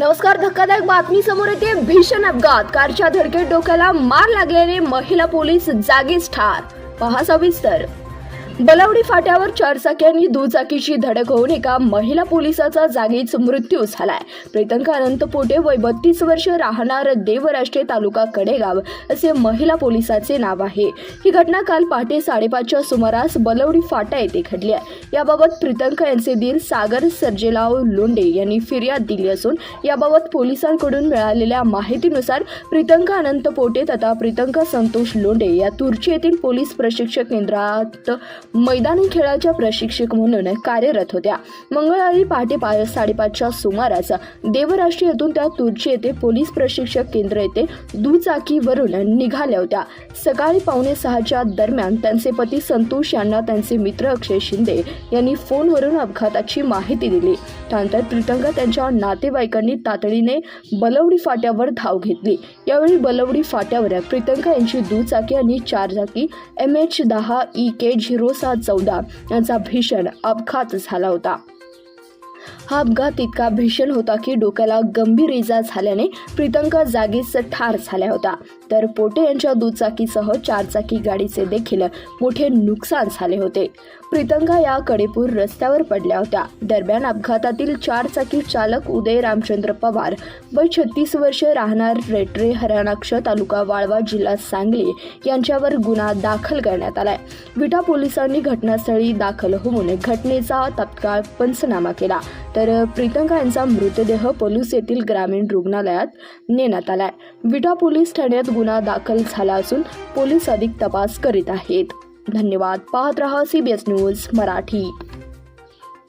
नमस्कार धक्कादायक बातमी समोर येते. भीषण अपघात. कारच्या धडकेत डोक्याला मार लागल्याने महिला पोलीस जागीच ठार. पहा सविस्तर. बलावडी फाट्यावर चारचाक्यांनी दुचाकीची धडक होऊन एका महिला पोलिसाचा जागीच मृत्यू झालाय. प्रीतंक अनंत पोटे वय बत्तीस वर्ष राहणार देवराष्ट्रे तालुका कडेगाव असे महिला पोलिसाचे नाव आहे. ही घटना काल पहाटे साडेपाचच्या सुमारास बलवडी फाटा येथे घडली आहे. याबाबत प्रीतंका यांचे दीर सागर सर्जेलाव लोंडे यांनी फिर्याद दिली असून याबाबत पोलिसांकडून मिळालेल्या माहितीनुसार प्रीतंका अनंत पोटे तथा प्रीतंका संतोष लोंडे या तुर्ची येथील पोलीस प्रशिक्षक केंद्रात मैदानी खेळाच्या प्रशिक्षक म्हणून कार्यरत होत्या. मंगळवारी पहाटे पा साडेपाचच्या सुमारास देवराष्ट्री येथून त्या तुर्ची येथे पोलीस प्रशिक्षक केंद्र येथे दुचाकीवरून निघाल्या होत्या. सकाळी पावणे सहाच्या दरम्यान त्यांचे पती संतोष यांना त्यांचे मित्र अक्षय शिंदे यांनी फोनवरून अपघाताची माहिती दिली. त्यानंतर प्रीतंका त्यांच्या नातेवाईकांनी तातडीने बलवडी फाट्यावर धाव घेतली. यावेळी बलवडी फाट्यावर प्रितंका यांची दुचाकी आणि चारचाकी एम एच दहा ई के झिरो सात चौदा यांचा भीषण अपघात झाला होता. हा अपघात इतका भीषण होता की डोक्याला गंभीर इजा झाल्याने प्रीतंका जागीच ठार झाल्या होता तर पोटे यांच्या दुचाकीसह चारचाकी गाडीचे देखील मोठे नुकसान झाले होते. प्रीतंका या कडेपूर रस्त्यावर पडल्या होत्या. दरम्यान अपघातातील चारचाकी चालक उदय रामचंद्र पवार व छत्तीस वर्ष राहणार रेटरे हरणाक्ष तालुका वाळवा जिल्हा सांगली यांच्यावर गुन्हा दाखल करण्यात आलाय. विटा पोलिसांनी घटनास्थळी दाखल होऊन घटनेचा तत्काळ पंचनामा केला. तर प्रीतंका यांचा मृतदेह पोलीस येथील ग्रामीण रुग्णालयात नेण्यात आलाय. विटा पोलीस ठाण्यात गुन्हा दाखल झाला असून पोलीस अधिक तपास करीत आहेत. धन्यवाद. पाहत रहा सीबीएस न्यूज मराठी.